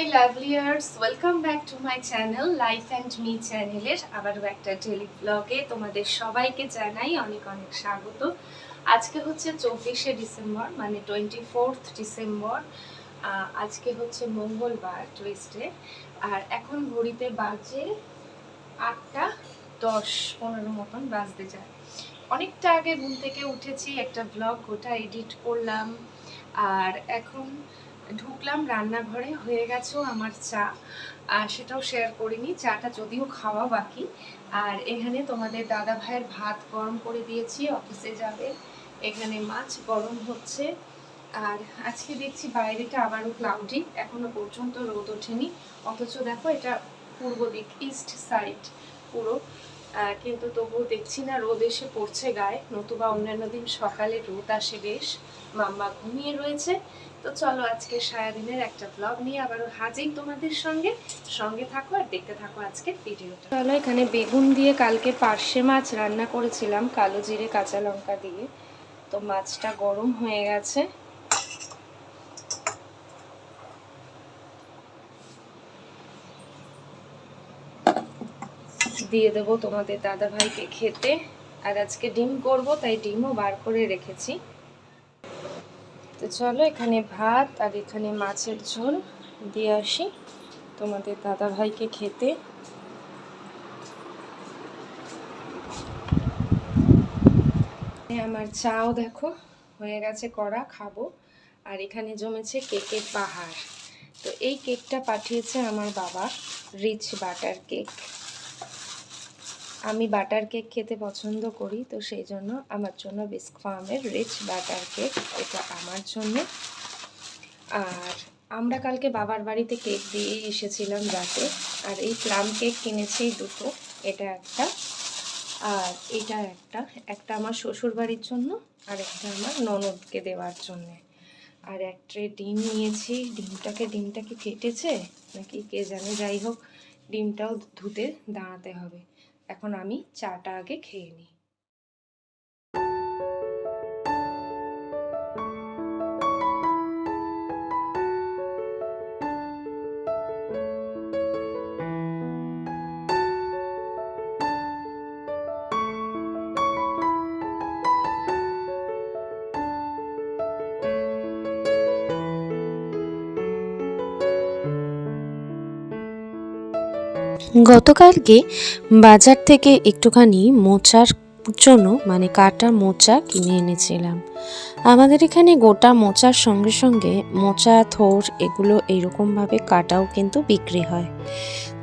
High লাভলিয়ার্স welcome back to my channel life and me চ্যানেলের আবারও একটা ডেলি ব্লগে তোমাদের সবাইকে জানাই অনেক অনেক স্বাগত। আজকে হচ্ছে চব্বিশে ডিসেম্বর মানে টোয়েন্টি ফোর্থ ডিসেম্বর আজকে হচ্ছে মঙ্গলবার টুইসডে আর এখন ঘড়িতে বাজে আটটা দশ, পনেরো মতন বাজতে যায়। অনেকটা আগে ঘুম থেকে উঠেছি, একটা ব্লগ গোটা এডিট করলাম, আর এখন ঢুকলাম, রান্নাঘরে হয়ে গেছেও আমার চা। আর সেটাও শেয়ার করিনি, চাটা যদিও খাওয়া বাকি। আর এখানে তোমাদের দাদা ভাইয়ের ভাত গরম করে দিয়েছি অফিসে যাবে। এখানে মাছ গরম হচ্ছে। আর আজকে দেখছি বাইরেটা আবারও ক্লাউডি এখনও পর্যন্ত রোদ ওঠেনি। অথচ দেখো এটা পূর্ব দিক ইস্ট সাইড পুরো। কিন্তু তবুও দেখছি না রোদ এসে পড়ছে গায়ে। নতুবা অন্যান্য দিন সকালে রোদ আসে বেশ। মাম্মা ঘুমিয়ে রয়েছে। তো চলো আজকে সারাদিনের একটা ব্লগ নিয়ে আবারও হাজির তোমাদের সঙ্গে। সঙ্গে থাকো আর দেখতে থাকো আজকের ভিডিওটা চলো এখানে বেগুন দিয়ে কালকে পার্শে মাছ রান্না করেছিলাম, কালো জিরে, কাঁচা লঙ্কা দিয়ে। তো মাছটা গরম হয়ে গেছে। দিয়ে দেবো তোমাদের দাদা ভাইকে খেতে। আর আজকে ডিম করব, তাই ডিমও বার করে রেখেছি। তো চলো এখানে ভাত আর এখানে মাছের ঝোল দিয়ে আসি। তোমাদের দাদা ভাইকে খেতে আমার চাও দেখো, হয়ে গেছে করা খাব। আর এখানে জমেছে কেকের পাহাড়। তো এই কেকটা পাঠিয়েছে আমার বাবা, রিচ বাটার কেক। আমি বাটার কেক খেতে পছন্দ করি, তো সেই জন্য আমার জন্য বিস্ক ফার্মের রিচ বাটার কেক এটা আমার জন্য। আর আমরা কালকে বাবার বাড়িতে কেক দিয়ে এসেছিলাম রাতে, আর এই প্লাম কেক কিনেছি দুটো, এটা একটা। আর এটা একটা একটা আমার শ্বশুর বাড়ির জন্য, আর একটা আমার ননদকে দেওয়ার জন্যে। আর এক ট্রে ডিম নিয়েছি, ডিমটাকে, ডিমটা কি ফেটেছে? নাকি কে জানে, যাই হোক, ডিমটাও ধুতে দাঁড়াতে হবে। এখন আমি চাটা আগে খেয়ে নিই। গতকালকে বাজার থেকে একটুখানি মোচার জন্য মানে কাটা মোচা কিনে এনেছিলাম। আমাদের এখানে গোটা মোচার সঙ্গে সঙ্গে মোচা, থোর এগুলো এইরকমভাবে কাটাও কিন্তু বিক্রি হয়।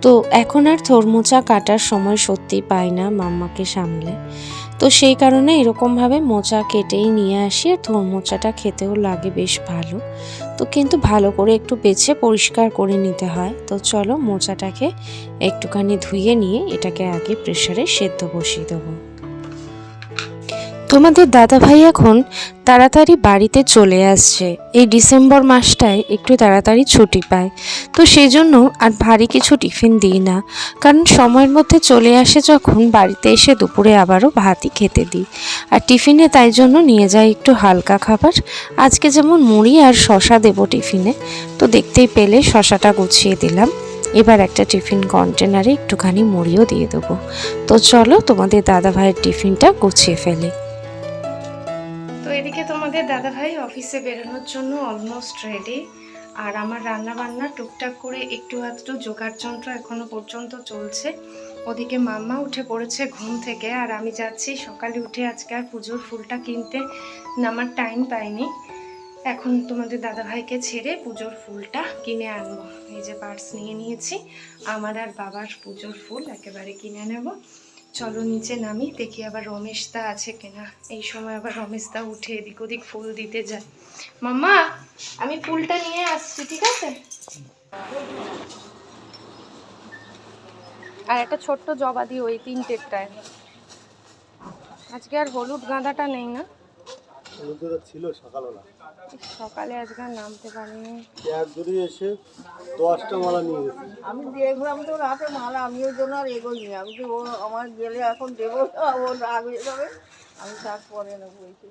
তো এখন আর থোর মোচা কাটার সময় সত্যি পাই না মাম্মাকে সামলে। তো সেই কারণে এরকমভাবে মোচা কেটেই নিয়ে আসি আর ধর মোচাটা খেতেও লাগে বেশ ভালো। তো কিন্তু ভালো করে একটু বেছে পরিষ্কার করে নিতে হয়। তো চলো মোচাটাকে একটুখানি ধুয়ে নিয়ে এটাকে আগে প্রেশারে সেদ্ধ বসিয়ে দেবো। তোমাদের দাদা ভাই এখন তাড়াতাড়ি বাড়িতে চলে আসছে। এই ডিসেম্বর মাসটায় একটু তাড়াতাড়ি ছুটি পায়। তো সেই জন্য আর ভারী কিছু টিফিন দিই না। কারণ সময়ের মধ্যে চলে আসে যখন বাড়িতে এসে দুপুরে আবারও ভাতই খেতে দিই। আর টিফিনে তাই জন্য নিয়ে যাই একটু হালকা খাবার। আজকে যেমন মুড়ি আর শশা দেবো টিফিনে। তো দেখতেই পেলে শশাটা গুছিয়ে দিলাম। এবার একটা টিফিন কন্টেনারে একটুখানি মুড়িও দিয়ে দেবো। তো চলো তোমাদের দাদা ভাইয়ের টিফিনটা গুছিয়ে ফেলে। এদিকে তোমাদের দাদা ভাই অফিসে বেরোনোর জন্য অলমোস্ট রেডি আর আমার রান্না বান্না টুকটাক করে একটু আধটু জোগাড় যন্ত্র এখনও পর্যন্ত চলছে। ওদিকে মাম্মা উঠে পড়েছে ঘুম থেকে, আর আমি যাচ্ছি সকালে উঠে আজকে আর পুজোর ফুলটা কিনতে। নামার টাইম পাইনি। এখন তোমাদের দাদা ভাইকে ছেড়ে পুজোর ফুলটা কিনে আনব। এই যে পার্স নিয়ে নিয়েছি, আমার আর বাবার পুজোর ফুল একেবারে কিনে নেব। চলো নিচে নামি, দেখি আবার রমেশদা আছে কিনা। এই সময় আবার রমেশ দা উঠে এদিক ওদিক ফুল দিতে যায়। মাম্মা, আমি ফুলটা নিয়ে আসছি, ঠিক আছে? আর একটা ছোট্ট জবা দিই ওই তিনটেরটায়। আজকে আর হলুদ গাঁদাটা নেই না? হলুদটা ছিল সকালবেলা। সকালে আজকে নামতে পারিনি। এক দূরে এসে দশটা মালা নিয়ে গেছে? আমি দেখলাম তো রাতে মালা আমি ওই জন্য আর এগোইনি। আমি তো ও আমার গেলে এখন দেবো না, ও রাগ হয়ে যাবে। আমি তারপরে নেব এসে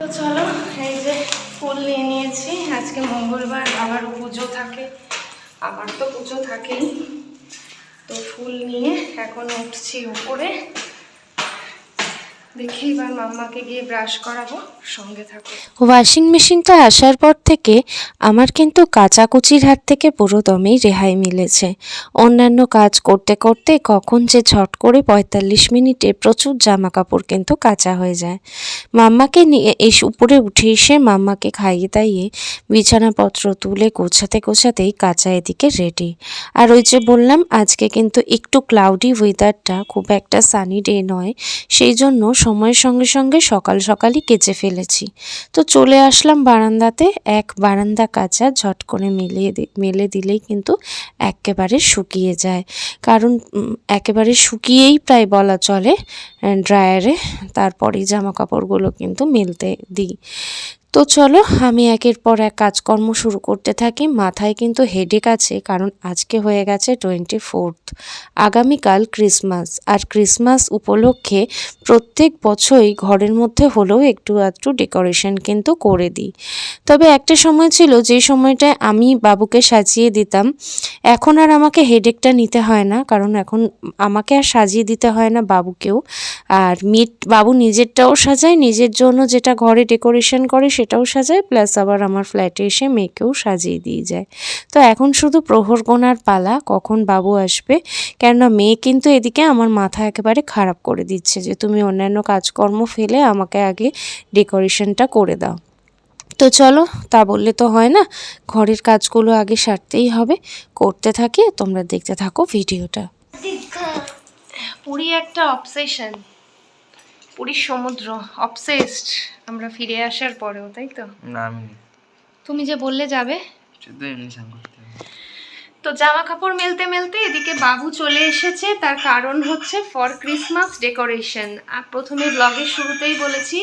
তো চলো এই যে ফুল নিয়ে নিয়েছি। আজকে মঙ্গলবার বাবারও পুজো থাকে। আমার তো পুজো থাকেই। তো ফুল নিয়ে এখন উঠছি উপরে। ওয়াশিং মেশিনটা আসার পর থেকে আমার কিন্তু কাচাকুচির হাত থেকে পুরো দমেই রেহাই মিলেছে। অন্যান্য কাজ করতে করতে কখন যে ঝট করে পঁয়তাল্লিশ মিনিটে প্রচুর জামা কাপড় কিন্তু কাঁচা হয়ে যায়। মাম্মাকে নিয়ে এসে উপরে উঠে এসে মাম্মাকে খাইয়ে দাইয়ে বিছানাপত্র তুলে গোছাতে গোছাতেই কাঁচা এদিকে রেডি আর ওই যে বললাম, আজকে কিন্তু একটু ক্লাউডি ওয়েদারটা খুব একটা সানি ডে নয়, সেই জন্য সময়ের সঙ্গে সঙ্গে সকাল সকালই কেচে ফেলেছি। তো চলে আসলাম বারান্দাতে, এক বারান্দা কাঁচা ঝট করে মেলে দি- মেলে দিলেই কিন্তু একেবারে শুকিয়ে যায়। কারণ একেবারে শুকিয়েই প্রায় বলা চলে ড্রায়ারে, তারপরেই জামা কাপড়গুলো কিন্তু মেলতে দিই। তো চলো, আমি একের পর এক কাজকর্ম শুরু করতে থাকি। মাথায় কিন্তু হেডেক আছে, কারণ আজকে হয়ে গেছে টোয়েন্টি ফোর্থ আগামীকাল ক্রিসমাস আর ক্রিসমাস উপলক্ষে প্রত্যেক বছরই ঘরের মধ্যে হলেও একটু আধটু ডেকোরেশন কিন্তু করে দিই। তবে একটা সময় ছিল, যে সময়টায় আমি বাবুকে সাজিয়ে দিতাম, এখন আর আমাকে হেডেকটা নিতে হয় না, কারণ এখন আমাকে আর সাজিয়ে দিতে হয় না বাবুকেও। আর মিট বাবু নিজেরটাও সাজায়, নিজের জন্য যেটা ঘরে ডেকোরেশন করে সেটাও সাজায় প্লাস আবার আমার ফ্ল্যাটে এসে মেয়েকেও সাজিয়ে দিয়ে যায়। তো এখন শুধু প্রহর গোনার পালা, কখন বাবু আসবে, কেননা মেয়ে কিন্তু এদিকে আমার মাথা একেবারে খারাপ করে দিচ্ছে যে তুমি অন্যান্য কাজকর্ম ফেলে আমাকে আগে ডেকোরেশনটা করে দাও। তো চলো, তা বললে তো হয় না, ঘরের কাজগুলো আগে সারতেই হবে, করতে থাকি, তোমরা দেখতে থাকো ভিডিওটা। পুরী একটা অবসেশন পুরীর সমুদ্র অবসেসড আমরা ফিরে আসার পরেও তাই তো? না আমি তুমি যে বললে যাবে? শুধু এমনি স্নান করতে তো জামা কাপড় মেলতে মেলতে এদিকে বাবু চলে এসেছে তার কারণ হচ্ছে ফর ক্রিসমাস ডেকোরেশন আর প্রথমে ব্লগের শুরুতেই বলেছি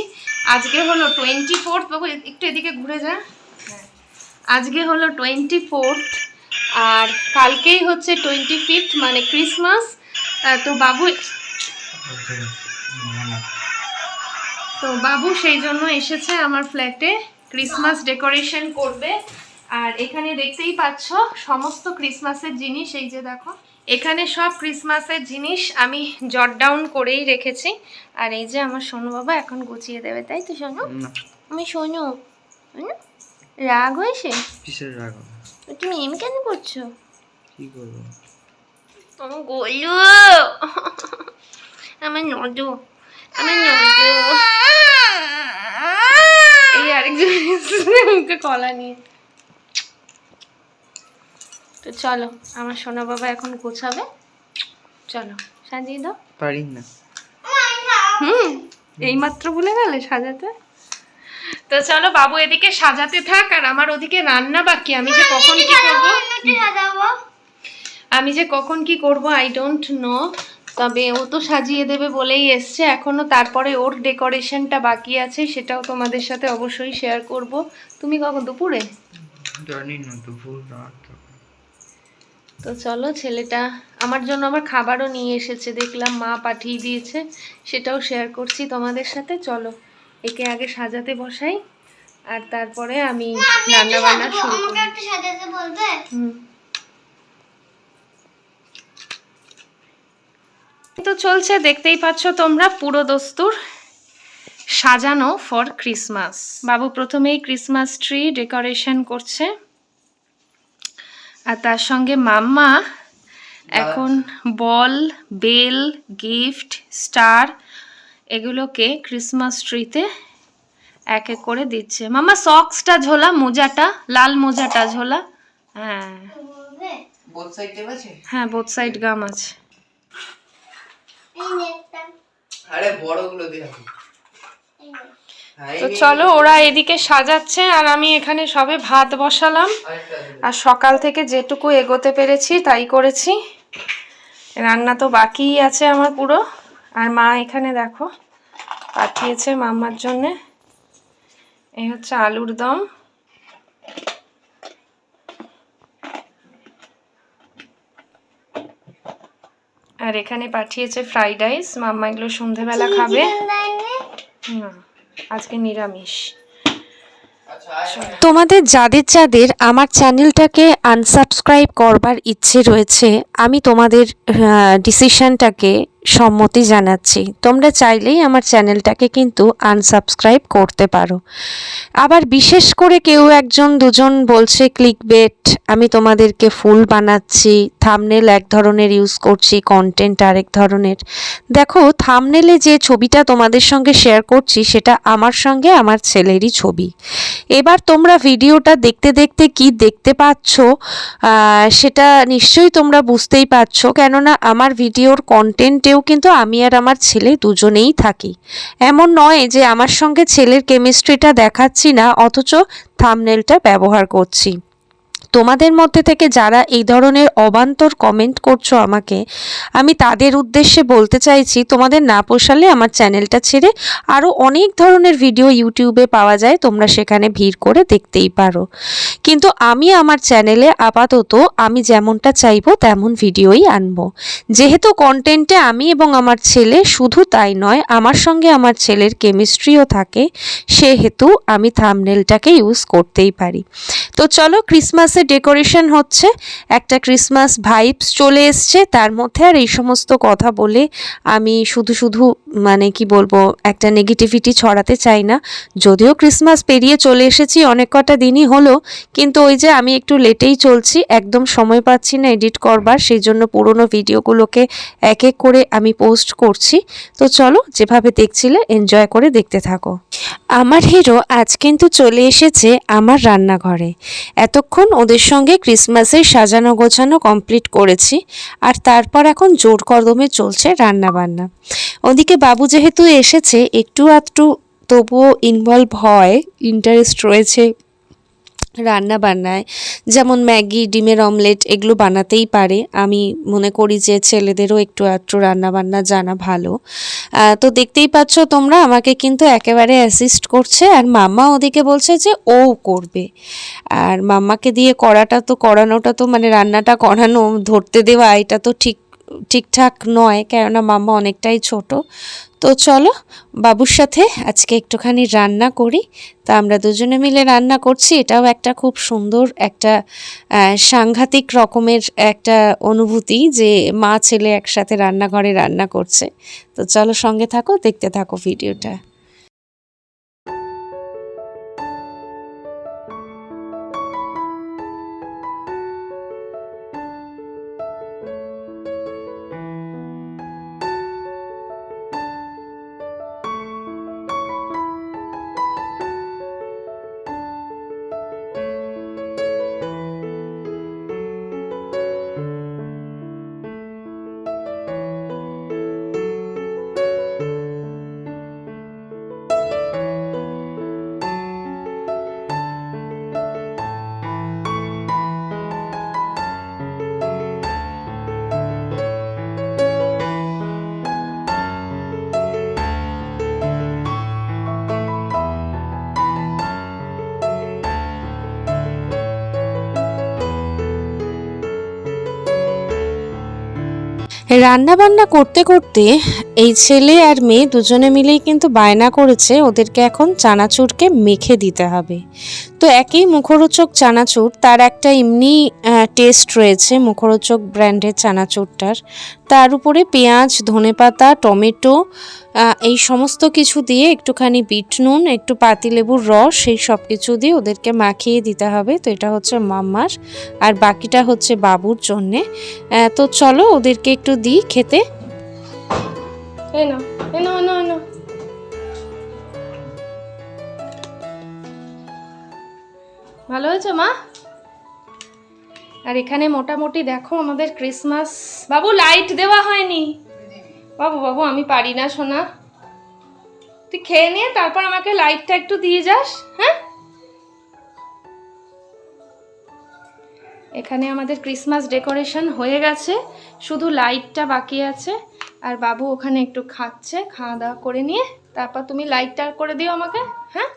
আজকে হলো টোয়েন্টি ফোর্থ বাবু একটু এদিকে ঘুরে যা। আজকে হলো টোয়েন্টি ফোর্থ আর কালকেই হচ্ছে টোয়েন্টি ফিফথ মানে ক্রিসমাস তো বাবু তো বাবু সেই জন্য এসেছে আমার ফ্ল্যাটে। ক্রিসমাস ডেকোরেশন করবে। আর এখানে দেখতেই পাচ্ছ সমস্ত ক্রিসমাসের জিনিস এই যে দেখো। এখানে সব ক্রিসমাসের জিনিস আমি জট ডাউন করেই রেখেছি। আর এই যে আমার সোনু বাবা এখন গুছিয়ে দেবে তাই তো সোনু? আমি সোনু। সোনু? রাগ হয়েছে? কিসের রাগ তুমি এম কেন করছ? কি করব? আমার গোলু! আমার নজু আমার নজু এই আরেকজন এসেছে মুখে কলা নিয়ে। তো চলো আমার সোনা বাবা এখন গোছাবে। চলো সাজিয়ে দাও। পারি না হুম এইমাত্র ভুলে গেলে সাজাতে। তো চলো বাবু এদিকে সাজাতে থাক আর আমার ওদিকে রান্না বাকি আমি যে কখন কি করব? আমি যে কখন কি করব আই ডোন্ট নো তবে ও তো সাজিয়ে দেবে বলেই এসছে। এখনও তারপরে ওর ডেকোরেশনটা বাকি আছে সেটাও তোমাদের সাথে অবশ্যই শেয়ার করব। তুমি কখন দুপুরে? জানি না দুপুর রাত। তো চলো ছেলেটা আমার জন্য আবার খাবারও নিয়ে এসেছে দেখলাম মা পাঠিয়ে দিয়েছে সেটাও শেয়ার করছি তোমাদের সাথে। চলো একে আগে সাজাতে বসাই আর তারপরে আমি রান্না বান্না শুরু করব হুম। তো চলছে দেখতেই পাচ্ছ তোমরা পুরো দস্তুর সাজানো ফর ক্রিসমাস বাবু প্রথমেই ক্রিসমাস ট্রি ডেকোরেশন করছে। আর তার সঙ্গে মাম্মা এখন বল বেল গিফট স্টার এগুলোকে ক্রিসমাস ট্রিতে এক এক করে দিচ্ছে। মামা সক্সটা ঝোলা মোজাটা লাল মোজাটা ঝোলা। হ্যাঁ। হ্যাঁ বোথ সাইড গাম আছে। আরে বড়গুলো দিয়ে হ্যাঁ, তো চলো ওরা এদিকে সাজাচ্ছে আর আমি এখানে সবে ভাত বসালাম। আর সকাল থেকে যেটুকু এগোতে পেরেছি তাই করেছি। রান্না তো বাকিই আছে আমার পুরো। আর মা এখানে দেখো পাঠিয়েছে মাম্মার জন্যে। এই হচ্ছে আলুর দম। আর এখানে পাঠিয়েছে ফ্রাইড রাইস মাম্মা এগুলো সন্ধেবেলা খাবে। না আজকে নিরামিষ। আচ্ছা আয়। তোমাদের যাদের যাদের আমার চ্যানেলটাকে আনসাবস্ক্রাইব করবার ইচ্ছে রয়েছে আমি তোমাদের ডিসিশনটাকে সম্মতি জানাচ্ছি। তোমরা চাইলেই আমার চ্যানেলটাকে কিন্তু আনসাবস্ক্রাইব করতে পারো। আবার বিশেষ করে কেউ একজন, দুজন বলছে ক্লিক বেট আমি তোমাদেরকে ফুল বানাচ্ছি থামনেল এক ধরনের ইউজ করছি কন্টেন্ট আরেক ধরনের। দেখো থামনেলে যে ছবিটা তোমাদের সঙ্গে শেয়ার করছি, সেটা আমার সঙ্গে আমার ছেলেরই ছবি। এবার তোমরা ভিডিওটা দেখতে দেখতে কি দেখতে পাচ্ছ সেটা নিশ্চয়ই তোমরা বুঝতেই পারছ, কেননা আমার ভিডিওর কন্টেন্টেও কিন্তু আমি আর আমার ছেলে দুজনেই থাকি। এমন নয় যে আমার সঙ্গে ছেলের কেমিস্ট্রিটা দেখাচ্ছি না, অথচ থামনেলটা ব্যবহার করছি। তোমাদের মধ্যে থেকে যারা এই ধরনের অবান্তর কমেন্ট করছ আমাকে, আমি তাদের উদ্দেশ্যে বলতে চাইছি, তোমাদের না পোষালে আমার চ্যানেলটা ছেড়ে আরও অনেক ধরনের ভিডিও ইউটিউবে পাওয়া যায়, তোমরা সেখানে ভিড় করে দেখতেই পারো। কিন্তু আমি আমার চ্যানেলে আপাতত আমি যেমনটা চাইব তেমন ভিডিওই আনব। যেহেতু কন্টেন্টে আমি এবং আমার ছেলে শুধু তাই নয়, আমার সঙ্গে আমার ছেলের কেমিস্ট্রিও থাকে, সেহেতু আমি থামনেলটাকে ইউজ করতেই পারি। তো চলো ক্রিসমাসে ডেকোরেশন হচ্ছে, একটা ক্রিসমাস ভাইবস চলে এসছে, তার মধ্যে আর এই সমস্ত কথা বলে আমি শুধু শুধু মানে কি বলব, একটা নেগেটিভিটি ছড়াতে চাই না। যদিও ক্রিসমাস পেরিয়ে চলে এসেছি, অনেক কটা দিনই হলো, কিন্তু ওই যে আমি একটু লেটেই চলছি, একদম সময় পাচ্ছি না এডিট করবার, সেই জন্য পুরোনো ভিডিওগুলোকে এক এক করে আমি পোস্ট করছি। তো চলো, যেভাবে দেখছিলে এনজয় করে দেখতে থাকো। আমার হিরো আজ কিন্তু চলে এসেছে আমার রান্নাঘরে। এতক্ষণ ওদের সঙ্গে ক্রিসমাসের সাজানো গোছানো কমপ্লিট করেছি, আর তারপর এখন জোর কদমে চলছে রান্না বান্না ওদিকে বাবু যেহেতু এসেছে, একটু আধটু তবুও ইনভলভ হয় ইন্টারেস্ট রয়েছে রান্না বান্নায়। যেমন ম্যাগি, ডিমের অমলেট এগুলো বানাতেই পারে। আমি মনে করি যে ছেলেদেরও একটু একটু রান্না বান্না জানা ভালো। তো দেখতেই পাচ্ছ তোমরা আমাকে কিন্তু একেবারে অ্যাসিস্ট করছে আর মাম্মা ওদিকে বলছে যে ও করবে। আর মাম্মাকে দিয়ে করাটা তো, করানোটা তো মানে রান্নাটা করানো, ধরতে দেওয়া, এটা তো ঠিক, ঠিকঠাক নয়। কেননা মাম্মা অনেকটাই ছোট। তো চলো, বাবুর সাথে আজকে একটুখানি রান্না করি। তা আমরা দুজনে মিলে রান্না করছি। এটাও একটা খুব সুন্দর একটা সাংঘাতিক রকমের একটা অনুভূতি যে মা ছেলে একসাথে রান্নাঘরে রান্না করছে। তো চলো সঙ্গে থাকো, দেখতে থাকো ভিডিওটা। রান্না বান্না করতে করতে এই ছেলে আর মেয়ে দুজনে মিলেই কিন্তু বায়না করেছে ওদেরকে এখন চানাচুরকে মেখে দিতে হবে। তো একই মুখরোচক চানাচুর, তার একটা এমনি টেস্ট রয়েছে মুখরোচক ব্র্যান্ডের চানাচুরটার। তার উপরে পেঁয়াজ, ধনেপাতা, টমেটো এই সমস্ত কিছু দিয়ে একটুখানি বিট নুন, একটু পাতিলেবুর রস, এই সব কিছু দিয়ে ওদেরকে মাখিয়ে দিতে হবে। তো এটা হচ্ছে মাম্মার, আর বাকিটা হচ্ছে বাবুর জন্যে। তো চলো ওদেরকে একটু দিই খেতে। এই নাও, এই ভালো হয়েছে মা? আর এখানে মোটামুটি দেখো আমাদের ক্রিসমাস। বাবু লাইট দেওয়া হয়নি। বাবু বাবু, আমি পারি না, সোনা। তুই খেয়ে নিয়ে তারপর আমাকে লাইটটা একটু দিয়ে যাস হ্যাঁ? এখানে আমাদের ক্রিসমাস ডেকোরেশন হয়ে গেছে। শুধু লাইটটা বাকি আছে। আর বাবু ওখানে একটু খাচ্ছে খাওয়া দাওয়া করে নিয়ে। তারপর তুমি লাইটটা করে দিও আমাকে হ্যাঁ?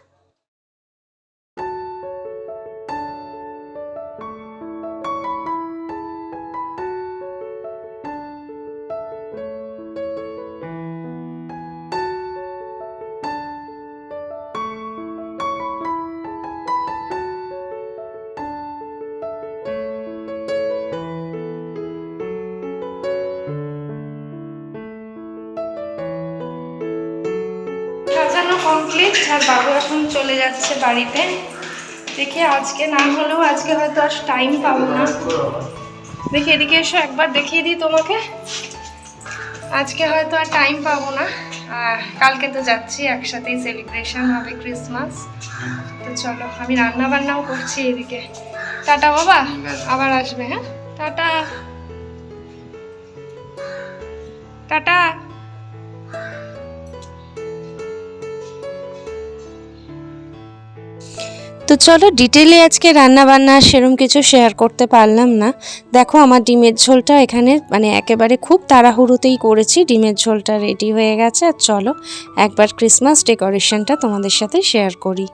কমপ্লিট আর বাবু এখন চলে যাচ্ছে বাড়িতে। দেখি আজকে না হলেও আজকে হয়তো আর টাইম পাবো না। দেখি এদিকে এসো, একবার দেখিয়ে দিই তোমাকে। আজকে হয়তো আর টাইম পাবো না। কালকে তো যাচ্ছি একসাথেই সেলিব্রেশন হবে ক্রিসমাস তো চলো, আমি রান্না বান্নাও করছি এদিকে। টাটা বাবা, আবার আসবে হ্যাঁ? টাটা। টাটা। তো চলো ডিটেলে আজকে রান্না বান্না সেরম কিছু শেয়ার করতে পারলাম না। দেখো আমার ডিমের ঝোলটা এখানে মানে একেবারে খুব তাড়াহুড়োতেই করেছি। ডিমের ঝোলটা রেডি হয়ে গেছে। আর চলো একবার ক্রিসমাস ডেকোরেশনটা তোমাদের সাথে শেয়ার করি।